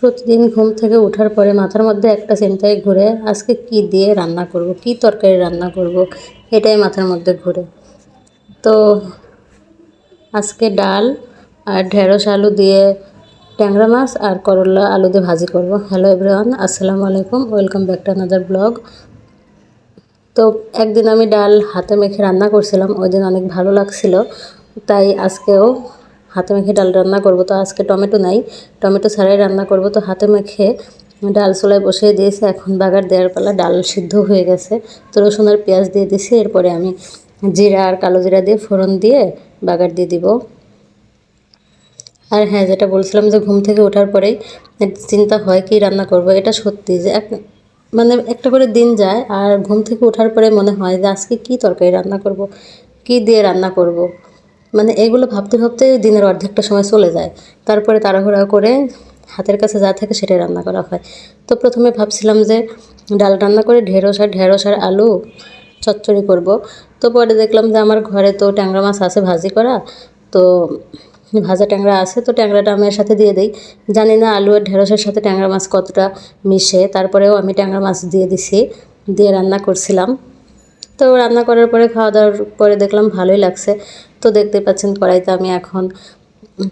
প্রতিদিন ঘুম থেকে ওঠার পরে মাথার মধ্যে একটা চিন্তাই ঘুরে আজকে কি দিয়ে রান্না করব, কি তরকারি রান্না করব, এটাই মাথার মধ্যে ঘুরে। তো আজকে ডাল আর ঢেঁড়স আলু দিয়ে ট্যাংরা মাছ আর করলা আলু দিয়ে ভাজি করব। হ্যালো এভরিওয়ান, আসসালামু আলাইকুম, welcome back to another blog. তো একদিন আমি ডাল হাতে মেখে রান্না করছিলাম, ওই দিন অনেক ভালো লাগছিল, তাই আজকেও হাতে মেখে ডাল রান্না করব। তো আজকে টমেটো নাই, টমেটো ছাড়াই রান্না করব। তো হাতে মেখে ডাল চুলায় বসিয়ে দিয়েছি। এখন বাগার দেওয়ার পালা ডাল সিদ্ধ হয়ে গেছে। তো রসুন আর পেঁয়াজ দিয়ে দিছি। এরপরে আমি জিরা আর কালো জিরা দিয়ে ফোড়ন দিয়ে বাগার দিয়ে দিব। আর হ্যাঁ যেটা বলছিলাম যে ঘুম থেকে ওঠার পরেই চিন্তা হয় কি রান্না করব, এটা সত্যি যে এক মানে একটা করে দিন যায় আর ঘুম থেকে ওঠার পরে মনে হয় যে আজকে কী তরকারি রান্না করব, কি দিয়ে রান্না করব। মানে এগুলো ভাবতে ভাবতে দিনের অর্ধেকটা সময় চলে যায়। তারপরে তাড়াহুড়া করে হাতের কাছে যা থাকে সেটাই রান্না করা হয়। তো প্রথমে ভাবছিলাম যে ডাল রান্না করে ঢেঁড়স আর ঢেঁড়স আর আলু চচ্চড়ি করব। তো পরে দেখলাম যে আমার ঘরে তো ট্যাংরা মাছ আছে ভাজি করা। তো ভাজা ট্যাংরা আছে, তো ট্যাংরাটা আমি এর সাথে দিয়ে দিই। জানি না আলু আর ঢেঁড়সের সাথে ট্যাংরা মাছ কতটা মিশে, তারপরেও আমি ট্যাংরা মাছ দিয়ে দিছি, দিয়ে রান্না করছিলাম। তো রান্না করার পরে খাওয়া দাওয়ার পরে দেখলাম ভালোই লাগছে। তো দেখতে পাচ্ছেন কড়াইতে আমি এখন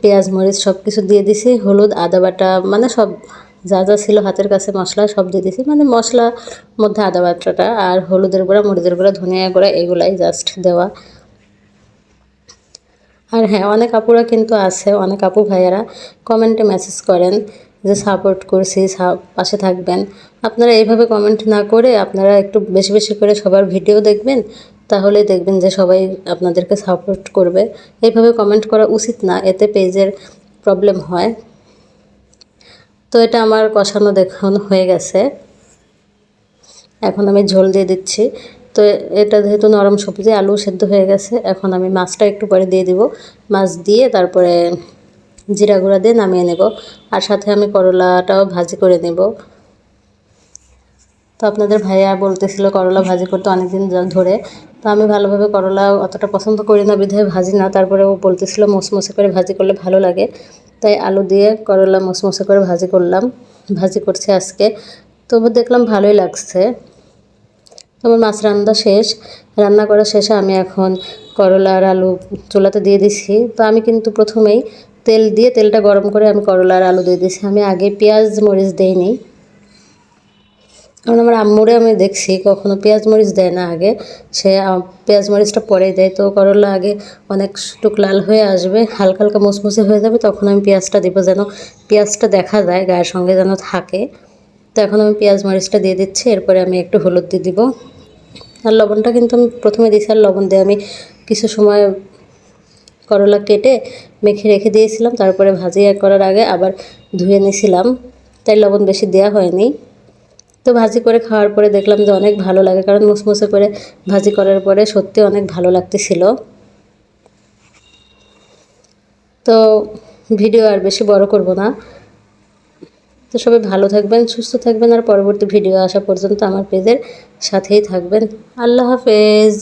পেঁয়াজ, মরিচ সব কিছু দিয়ে দিছি, হলুদ, আদা বাটা মানে সব যা যা ছিল হাতের কাছে মশলা সব দিয়ে দিছি। মানে মশলা মধ্যে আদা বাটাটা আর হলুদের গুঁড়া, মরিচের গুঁড়া, ধনিয়া গুঁড়া এগুলাই জাস্ট দেওয়া। আর হ্যাঁ অনেক আপুরা কিন্তু আছে, অনেক আপু ভাইয়ারা, কমেন্টে মেসেজ করেন যে সাপোর্ট করছি পাশে থাকবেন। আপনারা এইভাবে কমেন্ট না করে আপনারা একটু বেশি বেশি করে সবার ভিডিও দেখবেন, তাহলেই দেখবেন যে সবাই আপনাদেরকে সাপোর্ট করবে। এইভাবে কমেন্ট করা উচিত না, এতে পেজের প্রবলেম হয়। তো এটা আমার কষানো দেখান হয়ে গেছে। এখন আমি ঝোল দিয়ে দিচ্ছি। তো এটা যেহেতু নরম সবজি, আলু সেদ্ধ হয়ে গেছে, এখন আমি মাছটা একটু পরে দিয়ে দিব। মাছ দিয়ে তারপরে জিরা গুঁড়া দিয়ে নামিয়ে নেব। আর সাথে আমি করলাটাও ভাজি করে নেব। তো আপনাদের ভাইয়া বলতেছিল করলা ভাজি করতে অনেক দিন ধরে। তো আমি ভালোভাবে করলা অতটা পছন্দ করি না, বিধায় ভাজি না। তারপরে ও বলতেছিল মসমসে করে ভাজি করলে ভালো লাগে। তাই আলু দিয়ে করলা মসমসে করে ভাজি করলাম। ভাজি করছে আজকে। তবু দেখলাম ভালোই লাগছে। আমার মাছ রান্না শেষ। রান্না করা শেষে আমি এখন করলা আর আলু চুলাতে দিয়ে দিছি। তো আমি কিন্তু প্রথমেই তেল দিয়ে তেলটা গরম করে আমি করলা আর আলু দিয়ে দিছি আমি আগে পেঁয়াজ, মরিচ দেইনি। কারণ আমার আম্মুরে আমি দেখছি, কখনো পেঁয়াজ, মরিচ দেয় না আগে। সে পেঁয়াজ, মরিচটা পরেই দেয়। তো করলা আগে অনেক টুক লাল হয়ে আসবে, হালকা হালকা মুসমুসে হয়ে যাবে, তখন আমি পেঁয়াজটা দিব যেন পেঁয়াজটা দেখা যায়, গায়ের সঙ্গে যেন থাকে। তো এখন আমি পেঁয়াজ, মরিচটা দিয়ে দিচ্ছি, এরপরে আমি একটু হলুদ দিয়ে দিব। আর লবণটা কিন্তু আমি প্রথমে দিয়েছি, আর লবণ দিয়ে আমি কিছু সময় করলা কেটে মেখে রেখে দিয়েছিলাম, তারপরে ভাজি করার আগে আবার ধুয়ে নিয়েছিলাম। তাই লবণ বেশি দেওয়া হয়নি। তো ভাজি করে খাওয়ার পরে দেখলাম যে অনেক ভালো লাগে, কারণ মুসমুসে করে ভাজি করার পরে সত্যি অনেক ভালো লাগতেছিল। তো ভিডিও আর বেশি বড় করব না। তো সবাই ভালো থাকবেন, সুস্থ থাকবেন, আর পরবর্তী ভিডিও আসা পর্যন্ত আমার পেজের সাথেই থাকবেন। আল্লাহ হাফেজ।